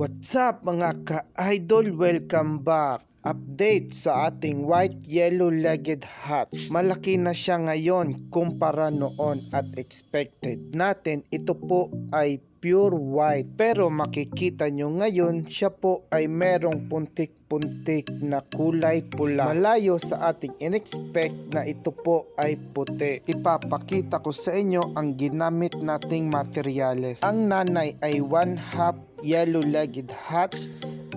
What's up mga ka-idol? Welcome back! Update sa ating white yellow legged hats. Malaki na siya ngayon kumpara noon at expected natin ito po ay pure white. Pero makikita nyo ngayon siya po ay merong puntik-puntik na kulay pula. Malayo sa ating in-expect na ito po ay puti. Ipapakita ko sa inyo ang ginamit nating materyales. Ang nanay ay one half yellow-legged hats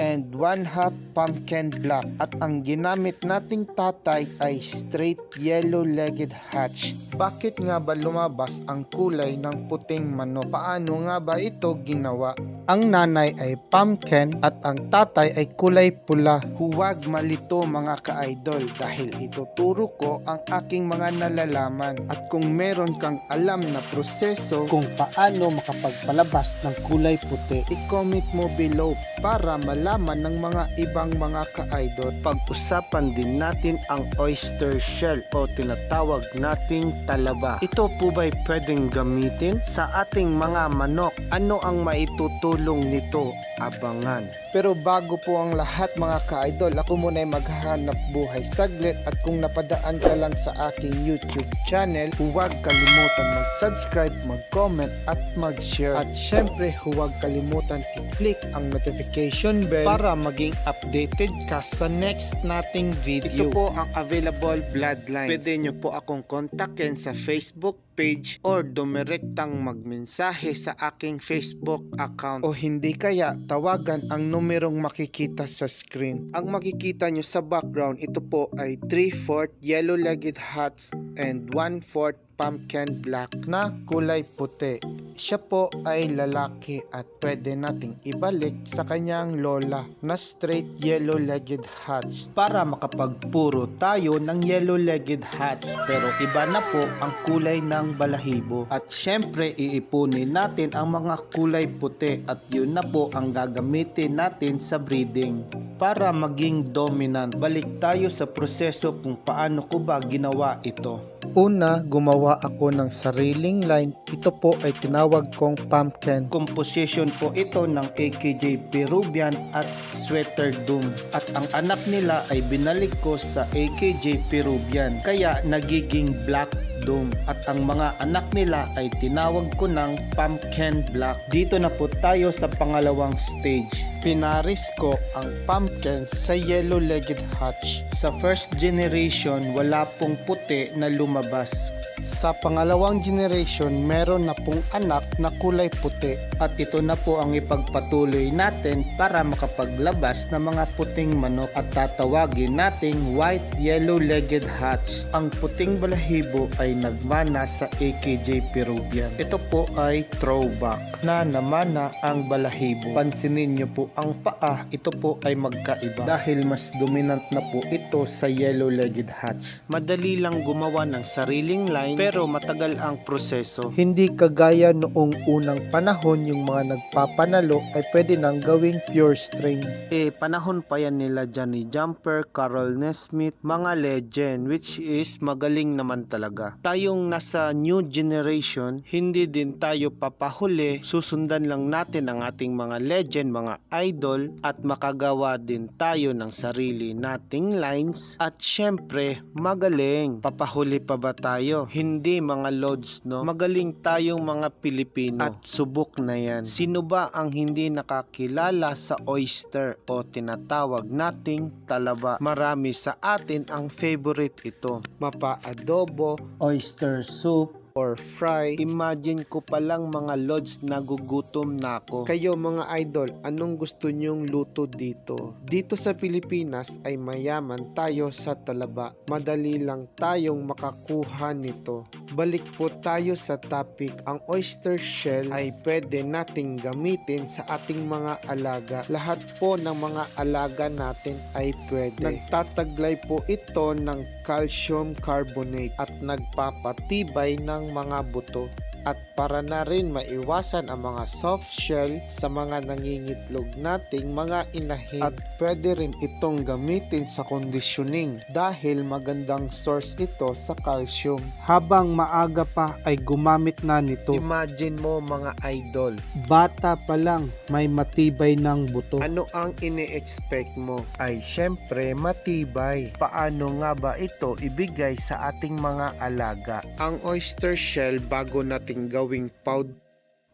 and one half pumpkin black. At ang ginamit nating tatay ay straight yellow-legged hatch. Bakit nga ba lumabas ang kulay ng puting manok? Paano nga ba ito ginawa? Ang nanay ay pumpkin at ang tatay ay kulay pula. Huwag malito mga ka-idol dahil ituturo ko ang aking mga nalalaman. At kung meron kang alam na proseso kung paano makapagpalabas ng kulay puti, i-comment mo below para malaman ng mga ibang mga ka-idol. Pag-usapan din natin ang oyster shell o tinatawag nating talaba. Ito po ba'y pwedeng gamitin sa ating mga manok? Ano ang maitutulong nito? Abangan. Pero bago po ang lahat mga ka-idol, ako muna ay maghahanap buhay saglit at kung napadaan ka lang sa aking YouTube channel, huwag kalimutan mag-subscribe, mag-comment at mag-share. At syempre, huwag kalimutan i-click ang notification bell para maging updated ka sa next nating video. Ito po ang available bloodlines. Pwede nyo po akong kontakin sa Facebook page or dumirektang magmensahe sa aking Facebook account o hindi kaya tawagan ang numerong makikita sa screen. Ang makikita nyo sa background ito po ay 3-4 yellow-legged hats and 1-4 pumpkin black na kulay puti. Siya po ay lalaki at pwede nating ibalik sa kanyang lola na straight yellow-legged hats para makapagpuro tayo ng yellow-legged hats pero iba na po ang kulay ng balahibo. At syempre iipunin natin ang mga kulay puti at yun na po ang gagamitin natin sa breeding para maging dominant. Balik tayo sa proseso kung paano ko ba ginawa ito. Una, gumawa ako ng sariling line. Ito po ay tinawag kong pumpkin. Composition po ito ng AKJ Peruvian at Sweater Doom. At ang anak nila ay binalik ko sa AKJ Peruvian. Kaya nagiging Black Doom. At ang mga anak nila ay tinawag ko ng Pumpkin Black. Dito na po tayo sa pangalawang stage. Pinaris ko ang pumpkin sa yellow-legged hatch. Sa first generation, wala pong puti na lumabas. Sa pangalawang generation, meron na pong anak na kulay puti. At ito na po ang ipagpatuloy natin para makapaglabas ng mga puting manok at tatawagin nating white yellow-legged hatch. Ang puting balahibo ay nagmana sa AKJ Peruvian. Ito po ay throwback na namana ang balahibo. Pansinin nyo po ang paa, ito po ay magkaiba dahil mas dominant na po ito sa yellow-legged hatch. Madali lang gumawa ng sariling line pero matagal ang proseso. Hindi kagaya noong unang panahon yung mga nagpapanalo ay pwede nang gawing pure strain. Eh, panahon pa yan nila Johnny Jumper, Carol Nesmith, mga legend which is magaling naman talaga. Tayong nasa new generation, hindi din tayo papahuli, susundan lang natin ang ating mga legend, mga idol at makagawa din tayo ng sarili nating lines at syempre magaling. Papahuli pa ba tayo? Hindi mga lods no. Magaling tayong mga Pilipino at subok na yan. Sino ba ang hindi nakakilala sa oyster o tinatawag nating talaba? Marami sa atin ang favorite ito. Mapa-adobo, oyster soup, or fry, imagine ko palang mga lods nagugutom na ako. Kayo mga idol, anong gusto nyong luto dito? Dito sa Pilipinas ay mayaman tayo sa talaba. Madali lang tayong makakuha nito. Balik po tayo sa topic. Ang oyster shell ay pwede nating gamitin sa ating mga alaga. Lahat po ng mga alaga natin ay pwede. Nagtataglay po ito ng calcium carbonate at nagpapatibay ng mga buto. At para na rin maiwasan ang mga soft shell sa mga nangingitlog nating mga inahin at pwede rin itong gamitin sa conditioning dahil magandang source ito sa calcium. Habang maaga pa ay gumamit na nito. Imagine mo mga idol, Bata pa lang may matibay ng buto. ano ang ini-expect mo? Ay syempre matibay. Paano nga ba ito ibigay sa ating mga alaga? Ang oyster shell bago nating gawing powder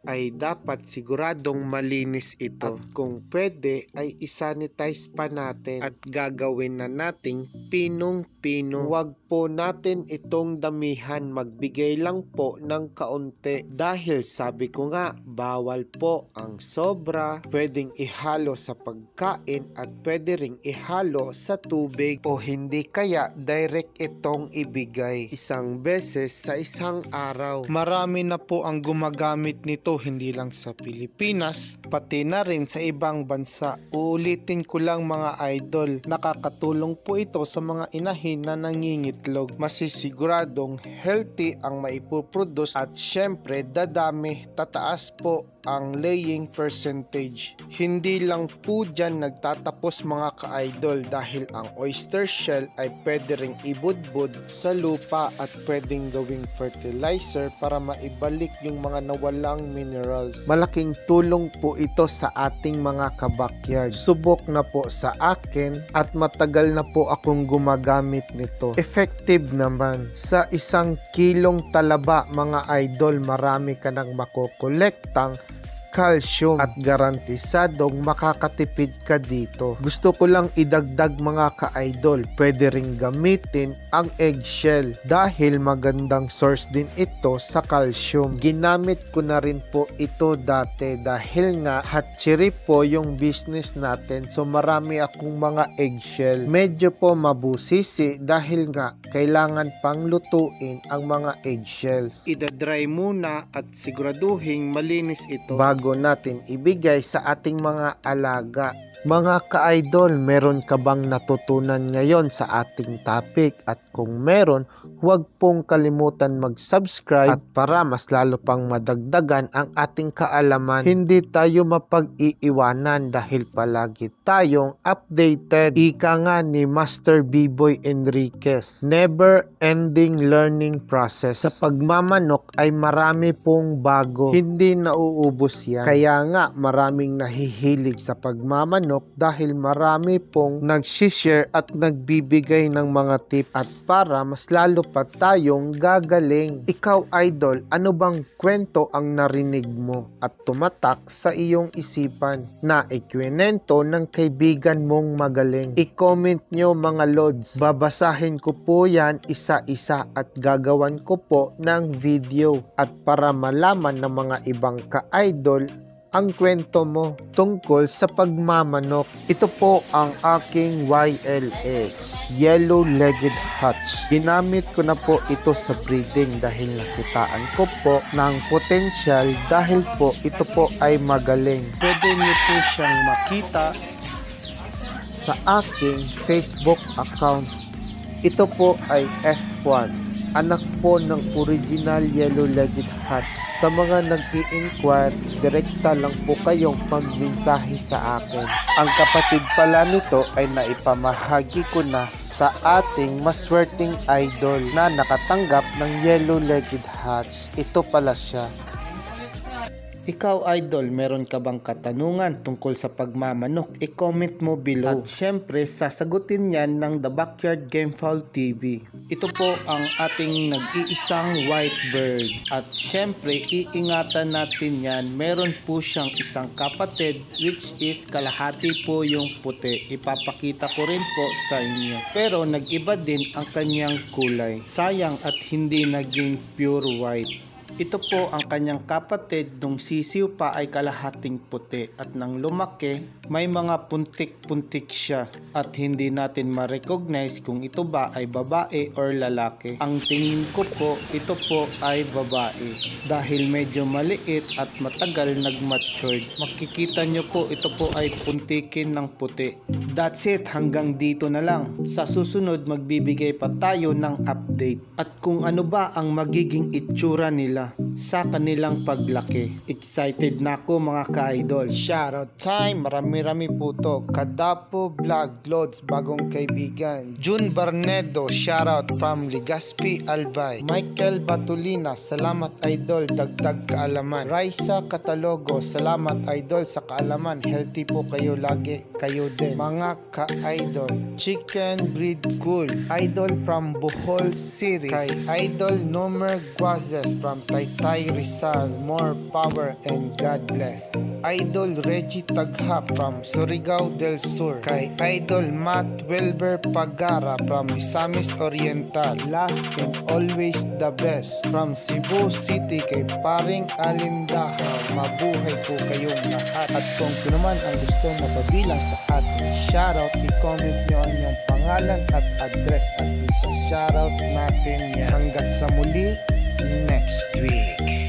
ay dapat siguradong malinis ito. At kung pwede ay isanitize pa natin at gagawin na nating pinong-pino. Huwag po natin itong damihan, magbigay lang po ng kaunti. Dahil sabi ko nga, bawal po ang sobra, pwedeng ihalo sa pagkain at pwede ring ihalo sa tubig o hindi kaya direct itong ibigay isang beses sa isang araw. Marami na po ang gumagamit nito hindi lang sa Pilipinas, pati na rin sa ibang bansa. Uulitin ko lang mga idol, nakakatulong po ito sa mga inahin na nangingitlog. Masisiguradong healthy ang maipoproduce at syempre dadami, tataas po ang laying percentage. Hindi lang po dyan nagtatapos mga ka-idol dahil ang oyster shell ay pwede ring ibudbud sa lupa at pwedeng gawing fertilizer para maibalik yung mga nawalang minerals. Malaking tulong po ito sa ating mga kabakyard. Subok na po sa akin at matagal na po akong gumagamit nito. Effective naman. Sa isang kilong talaba mga idol, marami ka nang makokolektang calcium at garantisadong makakatipid ka dito. Gusto ko lang idagdag mga ka-idol, pwede ring gamitin ang eggshell dahil magandang source din ito sa calcium. Ginamit ko na rin po ito dati dahil nga hatchery po yung business natin so marami akong mga eggshell. Medyo po mabusisi dahil nga kailangan pang lutuin ang mga eggshells. Ida-dry muna at siguraduhin malinis ito bago natin ibigay sa ating mga alaga. Mga ka-idol, meron ka bang natutunan ngayon sa ating topic? At kung meron, huwag pong kalimutan mag-subscribe at para mas lalo pang madagdagan ang ating kaalaman. Hindi tayo mapag-iiwanan dahil palagi tayong updated. Ika nga ni Master B-Boy Enriquez. Never ending learning process. Sa pagmamanok ay marami pong bago. Hindi nauubos yan. Kaya nga maraming nahihilig sa pagmamanok dahil marami pong nag-share at nagbibigay ng mga tips at para mas lalo pa tayong gagaling. Ikaw idol, ano bang kwento ang narinig mo at tumatak sa iyong isipan na ikwenento ng kaibigan mong magaling? I-comment nyo mga lods. Babasahin ko po yan isa-isa at gagawan ko po ng video at para malaman ng mga ibang ka-idol ang kwento mo tungkol sa pagmamanok. Ito po ang aking YLX, Yellow Legged Hutch. Ginamit ko na po ito sa breeding dahil nakitaan ko po ng potential dahil po ito po ay magaling. Pwede niyo po siyang makita sa aking Facebook account. Ito po ay F1 anak po ng original yellow-legged hatch. Sa mga nag-i-inquire, direkta lang po kayong magmensahe sa akin. Ang kapatid pala nito ay naipamahagi ko na sa ating maswerteng idol na nakatanggap ng yellow-legged hatch. Ito pala siya. Ikaw idol, meron ka bang katanungan tungkol sa pagmamanok? I-comment mo below. At syempre, sasagutin yan ng The Backyard Game Fowl TV. Ito po ang ating nag-iisang white bird. At syempre, iingatan natin yan. Meron po siyang isang kapatid which is kalahati po yung puti. Ipapakita ko rin po sa inyo. Pero nag-iba din ang kanyang kulay. Sayang at hindi naging pure white. Ito po ang kanyang kapatid nung sisiw pa ay kalahating puti at nang lumaki may mga puntik-puntik siya at hindi natin ma-recognize kung ito ba ay babae or lalaki. Ang tingin ko po ito po ay babae dahil medyo maliit at matagal nag-matured. Makikita nyo po ito po ay puntikin ng puti. That's it, hanggang dito na lang. Sa susunod, magbibigay pa tayo ng update at kung ano ba ang magiging itsura nila sa kanilang paglaki. Excited na ako mga ka-idol. Shoutout time, marami-rami po to. Kadapo Vlog Loads, bagong kaibigan. June Barnedo, shoutout from Ligaspi Albay. Michael Batulina, salamat idol, dagdag kaalaman. Raisa Catalogo, salamat idol sa kaalaman. Healthy po kayo lagi, kayo din. Mga ka-idol, Chicken Breed Cool, idol from Bohol City. Kay Idol Nomer Guazes from Taytay Rizal, more power and God bless. Idol Reggie Tagha from Surigao del Sur. Kay Idol Matt Wilber Pagara from Misamis Oriental. Last and always the best from Cebu City kay Paring Alindahaw. Mabuhay po kayong lahat. At kung sino man ang gusto mapabilang sa ating shoutout, i-comment nyo ang inyong pangalan at address at isa shoutout natin yan. Hanggat sa muli, next week.